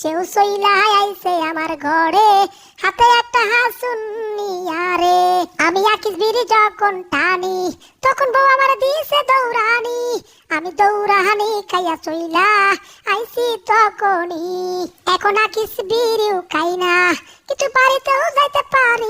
সেও সইলায় আইছে আমার ঘরে, হাতে একটা হাসুন নিয়ারে আমি আকিস বিড়ি যখন টানি, তখন বউ আমার দিয়েছে দৌড়ানি। আমি দৌড়ানি খাইয়া চইলা আইছি তখনই। এখন আকিস বিড়িও খাই না কিছু বাড়িতেও যাইতে পারি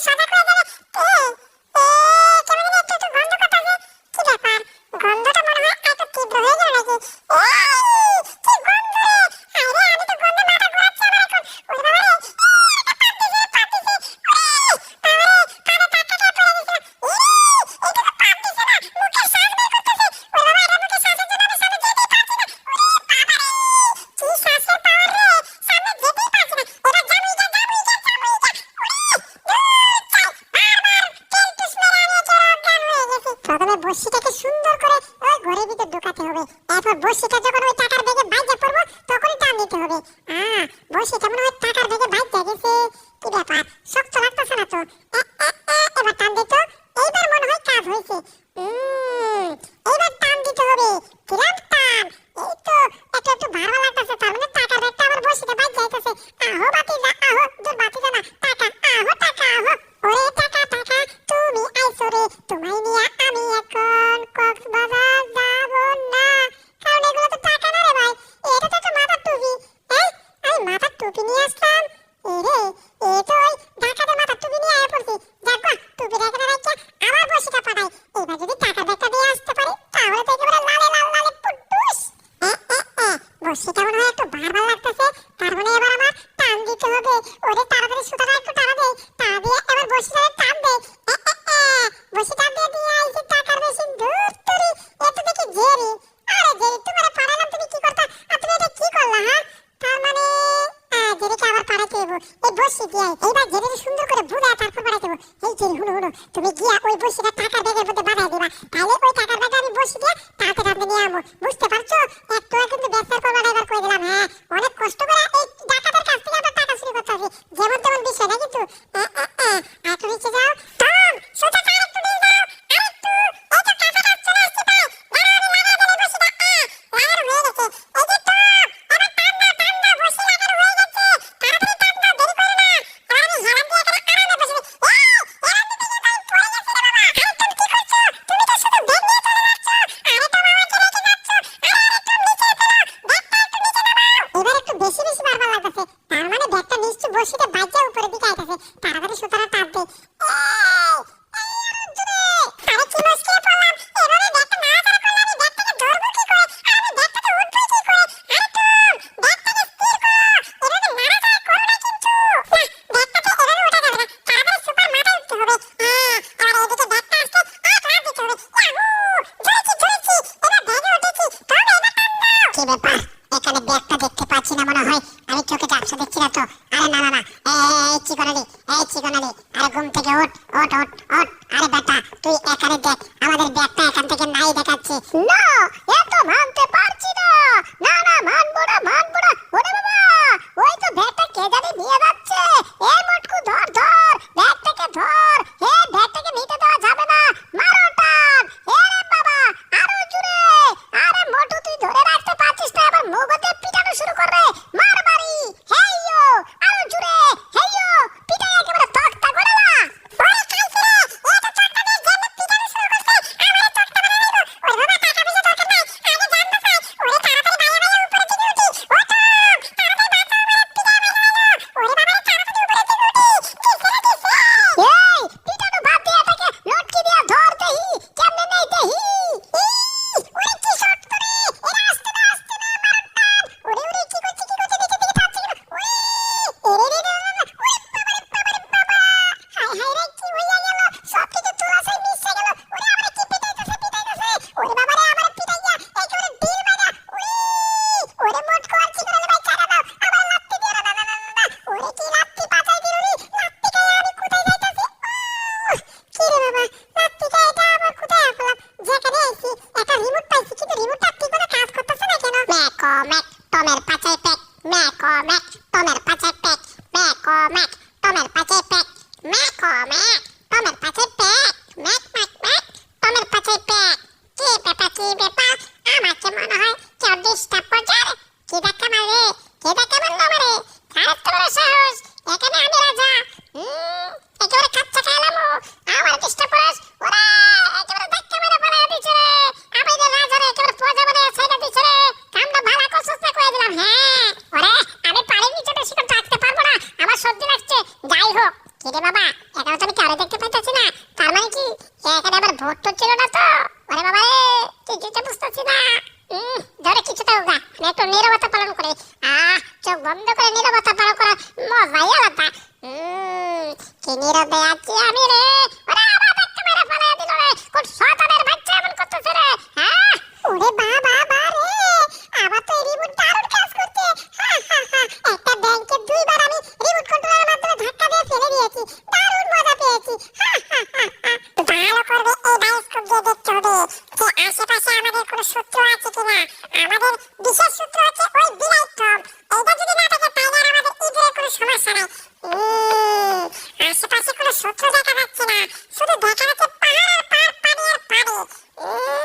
Sean শক্ত লাগতেছে না তো? এবার টান দিত এইবার মনে হয় কাজ হয়েছে। এইবার টান দিতে হবে। বুঝতে পারছ? একটু কিন্তু ব্যবসার করব এবার কই দিলাম হ্যাঁ। অনেক কষ্ট করে এই চিকনালি, আরে ঘুম থেকে ওঠ ওঠ ওঠ ওঠ আরে বেটা, তুই এখানে দেখ, আমাদের ব্যাগটা এখান থেকে নাই দেখাচ্ছে। না, এত ভাগ ขอแม่ก็เหมือนปลาเช่เป দেখছি নীরবে আছি আমি রে? ওরে বাবা দেখতে মেরে ফেলে দিল রে। কোন শয়তানের বাচ্চা এমন করতেছে রে? হ্যাঁ? ওরে বাবা বা রে। আবার তো রিমোট দারুণ কাজ করছে। একটা ব্যাংকে দুইবার আমি রিমোট কন্ট্রোলের মাধ্যমে ধাক্কা দিয়ে ফেলে দিয়েছি। দারুণ মজা পেয়েছি। ভালো করবে এই বায়োস্কোপ দিয়ে সমস্যা নাই। আশেপাশে কোনো শত্রু দেখা যাচ্ছে না। শুধু দেখা যাচ্ছে পাহাড় আর পাহাড় পানি। আর পানি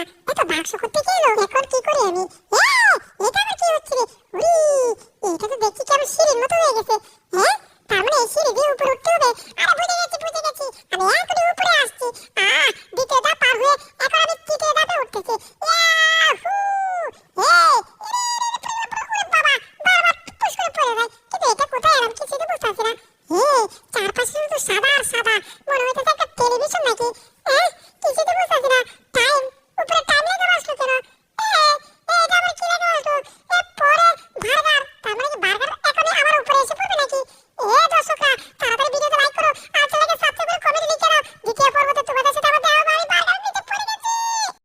বাবা এত বাক্স করতে গেল? এখন কি করে আমি? হ্যাঁ, এটা আবার কি হচ্ছে রে? উড়ি, এটা তো দেখছি কেমন সিঁড়ির মতো হয়ে গেছে।